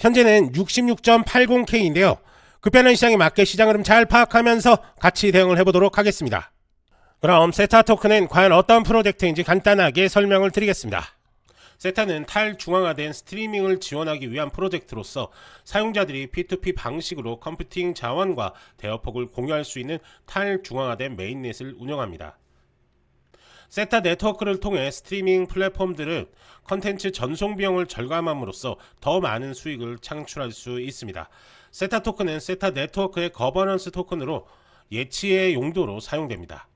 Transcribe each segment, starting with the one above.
현재는 66.80K인데요. 급변한 시장에 맞게 시장 흐름 잘 파악하면서 같이 대응을 해보도록 하겠습니다. 그럼 세타 토큰은 과연 어떤 프로젝트인지 간단하게 설명을 드리겠습니다. 세타는 탈중앙화된 스트리밍을 지원하기 위한 프로젝트로서 사용자들이 P2P 방식으로 컴퓨팅 자원과 대여폭을 공유할 수 있는 탈중앙화된 메인넷을 운영합니다. 세타 네트워크를 통해 스트리밍 플랫폼들은 컨텐츠 전송 비용을 절감함으로써 더 많은 수익을 창출할 수 있습니다. 세타 토큰은 세타 네트워크의 거버넌스 토큰으로 예치의 용도로 사용됩니다.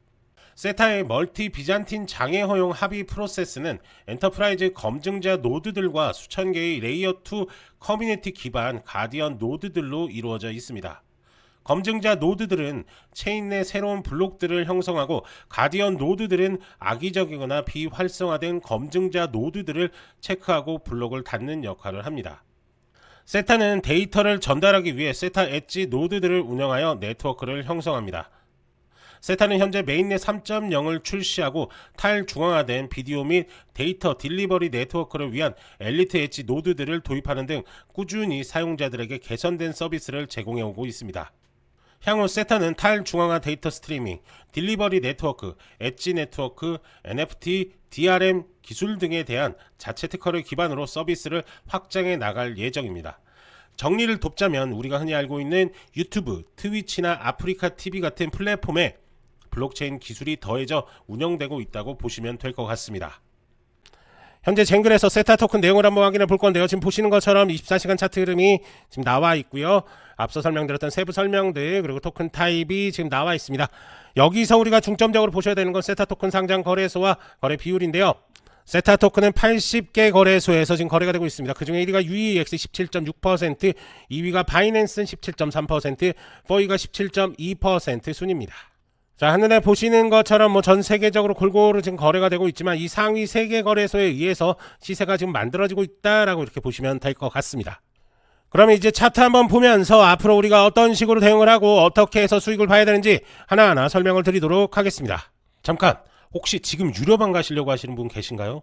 세타의 멀티 비잔틴 장애 허용 합의 프로세스는 엔터프라이즈 검증자 노드들과 수천 개의 레이어 2 커뮤니티 기반 가디언 노드들로 이루어져 있습니다. 검증자 노드들은 체인 내 새로운 블록들을 형성하고 가디언 노드들은 악의적이거나 비활성화된 검증자 노드들을 체크하고 블록을 닫는 역할을 합니다. 세타는 데이터를 전달하기 위해 세타 엣지 노드들을 운영하여 네트워크를 형성합니다. 세타는 현재 메인넷 3.0을 출시하고 탈중앙화된 비디오 및 데이터 딜리버리 네트워크를 위한 엘리트 엣지 노드들을 도입하는 등 꾸준히 사용자들에게 개선된 서비스를 제공해 오고 있습니다. 향후 세타는 탈 중앙화 데이터 스트리밍, 딜리버리 네트워크, 엣지 네트워크, NFT, DRM 기술 등에 대한 자체 특허를 기반으로 서비스를 확장해 나갈 예정입니다. 정리를 돕자면 우리가 흔히 알고 있는 유튜브, 트위치나 아프리카 TV 같은 플랫폼에 블록체인 기술이 더해져 운영되고 있다고 보시면 될 것 같습니다. 현재 쟁글에서 세타 토큰 내용을 한번 확인해 볼 건데요. 지금 보시는 것처럼 24시간 차트 흐름이 지금 나와 있고요. 앞서 설명드렸던 세부 설명들 그리고 토큰 타입이 지금 나와 있습니다. 여기서 우리가 중점적으로 보셔야 되는 건 세타 토큰 상장 거래소와 거래 비율인데요. 세타 토큰은 80개 거래소에서 지금 거래가 되고 있습니다. 그 중에 1위가 UEX 17.6%, 2위가 바이낸스는 17.3%, 4위가 17.2% 순입니다. 자, 하늘에 보시는 것처럼 뭐 전 세계적으로 골고루 지금 거래가 되고 있지만 이 상위 3개 거래소에 의해서 시세가 지금 만들어지고 있다라고 이렇게 보시면 될 것 같습니다. 그러면 이제 차트 한번 보면서 앞으로 우리가 어떤 식으로 대응을 하고 어떻게 해서 수익을 봐야 되는지 하나하나 설명을 드리도록 하겠습니다. 잠깐, 혹시 지금 유료방 가시려고 하시는 분 계신가요?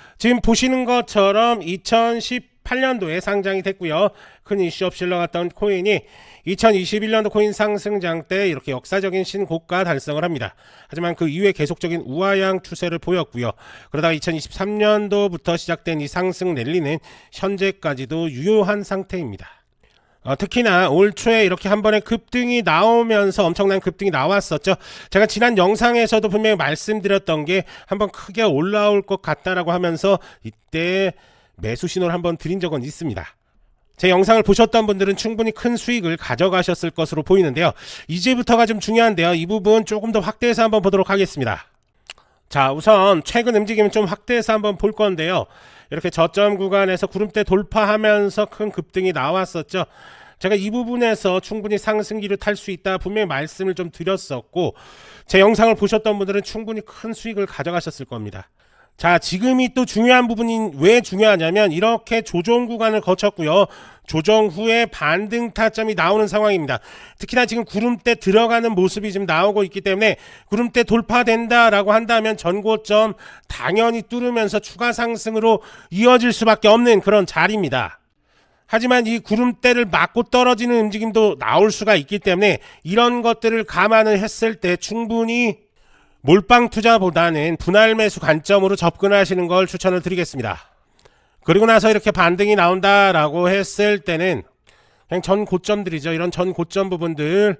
지금 보시는 것처럼 2018년도에 상장이 됐고요. 큰 이슈 없이 흘러갔던 코인이 2021년도 코인 상승장 때 이렇게 역사적인 신고가 달성을 합니다. 하지만 그 이후에 계속적인 우하향 추세를 보였고요. 그러다가 2023년도부터 시작된 이 상승 랠리는 현재까지도 유효한 상태입니다. 어, 특히나 올 초에 이렇게 한 번에 급등이 나오면서 엄청난 급등이 나왔었죠. 제가 지난 영상에서도 분명히 말씀드렸던 게 한번 크게 올라올 것 같다라고 하면서 이때 매수 신호를 한번 드린 적은 있습니다. 제 영상을 보셨던 분들은 충분히 큰 수익을 가져가셨을 것으로 보이는데요. 이제부터가 좀 중요한데요. 이 부분 조금 더 확대해서 한번 보도록 하겠습니다. 자, 우선 최근 움직임을 좀 확대해서 한번 볼 건데요. 이렇게 저점 구간에서 구름대 돌파하면서 큰 급등이 나왔었죠. 제가 이 부분에서 충분히 상승기를 탈 수 있다 분명히 말씀을 좀 드렸었고 제 영상을 보셨던 분들은 충분히 큰 수익을 가져가셨을 겁니다. 자, 지금이 또 중요한 부분이 왜 중요하냐면 이렇게 조정 구간을 거쳤고요. 조정 후에 반등 타점이 나오는 상황입니다. 특히나 지금 구름대 들어가는 모습이 지금 나오고 있기 때문에 구름대 돌파된다라고 한다면 전고점 당연히 뚫으면서 추가 상승으로 이어질 수밖에 없는 그런 자리입니다. 하지만 이 구름대를 맞고 떨어지는 움직임도 나올 수가 있기 때문에 이런 것들을 감안을 했을 때 충분히 몰빵 투자보다는 분할 매수 관점으로 접근하시는 걸 추천을 드리겠습니다. 그리고 나서 이렇게 반등이 나온다라고 했을 때는 그냥 전 고점들이죠. 이런 전 고점 부분들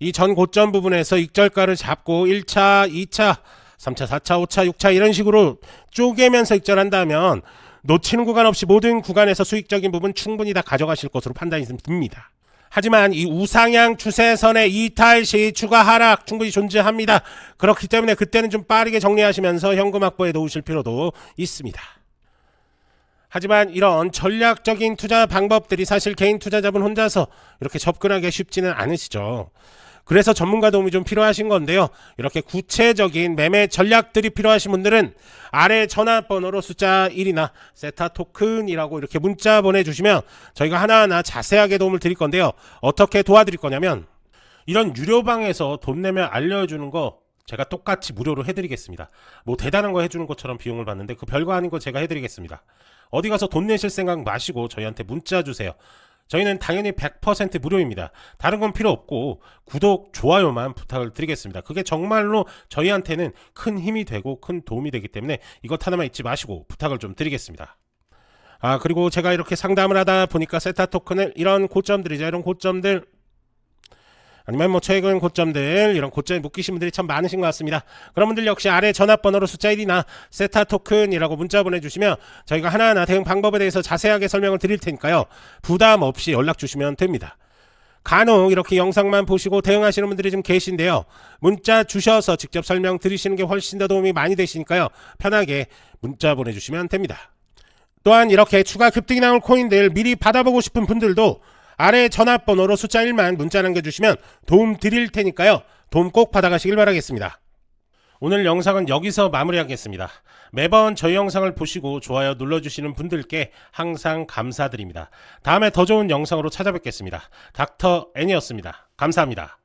이 전 고점 부분에서 익절가를 잡고 1차, 2차, 3차, 4차, 5차, 6차 이런 식으로 쪼개면서 익절한다면 놓치는 구간 없이 모든 구간에서 수익적인 부분 충분히 다 가져가실 것으로 판단이 듭니다. 하지만 이 우상향 추세선의 이탈 시 추가 하락 충분히 존재합니다. 그렇기 때문에 그때는 좀 빠르게 정리하시면서 현금 확보에 놓으실 필요도 있습니다. 하지만 이런 전략적인 투자 방법들이 사실 개인 투자자분 혼자서 이렇게 접근하기 쉽지는 않으시죠. 그래서 전문가 도움이 좀 필요하신 건데요. 이렇게 구체적인 매매 전략들이 필요하신 분들은 아래 전화번호로 숫자 1이나 세타 토큰이라고 이렇게 문자 보내주시면 저희가 하나하나 자세하게 도움을 드릴 건데요. 어떻게 도와드릴 거냐면 이런 유료방에서 돈 내면 알려주는 거 제가 똑같이 무료로 해드리겠습니다. 뭐 대단한 거 해주는 것처럼 비용을 받는데 그 별거 아닌 거 제가 해드리겠습니다. 어디 가서 돈 내실 생각 마시고 저희한테 문자 주세요. 저희는 당연히 100% 무료입니다. 다른 건 필요 없고 구독, 좋아요만 부탁을 드리겠습니다. 그게 정말로 저희한테는 큰 힘이 되고 큰 도움이 되기 때문에 이것 하나만 잊지 마시고 부탁을 좀 드리겠습니다. 아 그리고 제가 이렇게 상담을 하다 보니까 세타 토큰을 이런 고점들이죠. 이런 고점들 아니면 뭐 최근 고점들 이런 고점에 묶이신 분들이 참 많으신 것 같습니다. 그런 분들 역시 아래 전화번호로 숫자 1이나 세타 토큰이라고 문자 보내주시면 저희가 하나하나 대응 방법에 대해서 자세하게 설명을 드릴 테니까요. 부담 없이 연락 주시면 됩니다. 간혹 이렇게 영상만 보시고 대응하시는 분들이 좀 계신데요. 문자 주셔서 직접 설명 드리시는 게 훨씬 더 도움이 많이 되시니까요. 편하게 문자 보내주시면 됩니다. 또한 이렇게 추가 급등이 나올 코인들 미리 받아보고 싶은 분들도 아래 전화번호로 숫자 1만 문자 남겨주시면 도움 드릴 테니까요. 도움 꼭 받아가시길 바라겠습니다. 오늘 영상은 여기서 마무리하겠습니다. 매번 저희 영상을 보시고 좋아요 눌러주시는 분들께 항상 감사드립니다. 다음에 더 좋은 영상으로 찾아뵙겠습니다. 닥터 애니였습니다. 감사합니다.